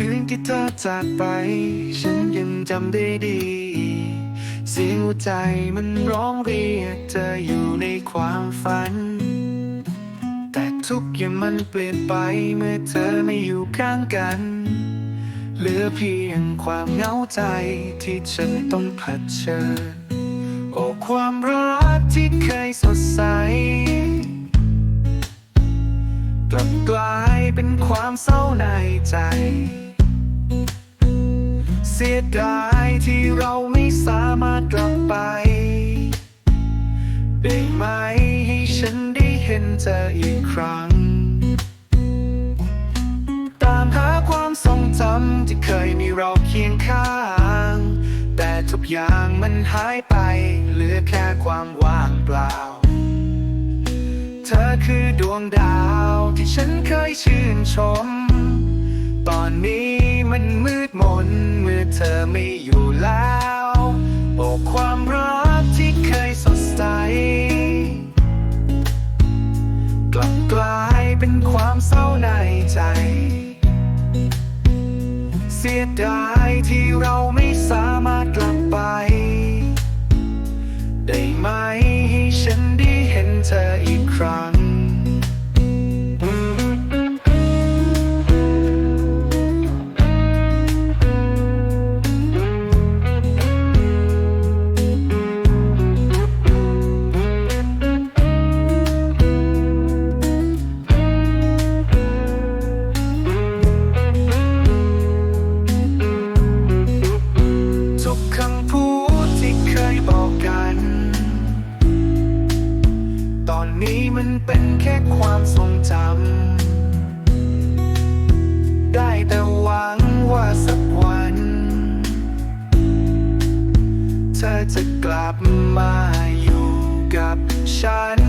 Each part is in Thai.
คืนที่เธอจากไป ฉันยังจำได้ดี เสียงหัวใจมันร้องเรียกเธออยู่ในความฝัน แต่ทุกอย่างมันเปลี่ยนไปเมื่อเธอไม่อยู่ข้างกัน เหลือเพียงความเหงาใจที่ฉันต้องเผชิญโอ้ความรักที่เคยสดใสกลับกลายเป็นความเศร้าในใจ เสียดายที่เราไม่สามารถกลับไป ได้ไหมให้ฉันได้เห็นเธออีกครั้ง ตามหาความทรงจำที่เคยมีเราเคียงข้าง แต่ทุกอย่างมันหายไป เหลือแค่ความว่างเปล่า เธอคือดวงดาวที่ฉันเคยชื่นชม ตอนนี้ มันมืดมนเมื่อเธอไม่อยู่แล้วโอ้ความรักที่เคยสดใส กลับกลายเป็นความเศร้าในใจ เสียดายที่เราไม่สามารถกลับไป ได้ไหม มันเป็นแค่ความทรงจำ ได้แต่หวังว่าสักวัน เธอจะกลับมาอยู่กับฉัน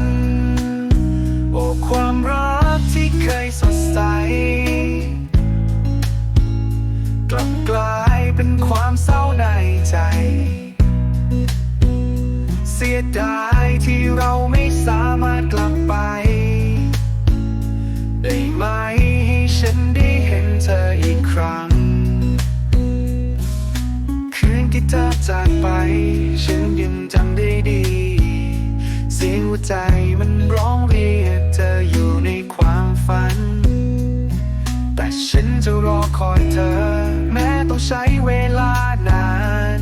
โอ้ความรักที่เคยสดใส กลับกลายเป็นความเศร้าในใจ เสียดายที่เราไม่ ฉันยังจำได้ดี เสียงหัวใจมันร้องเรียกเธออยู่ในความฝัน แต่ฉันจะรอคอยเธอ แม้ต้องใช้เวลานาน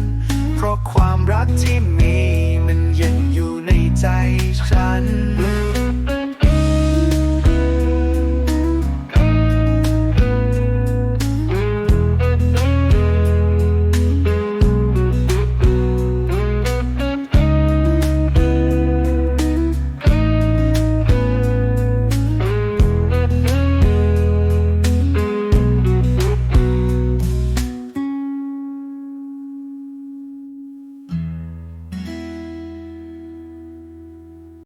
เพราะความรักที่มี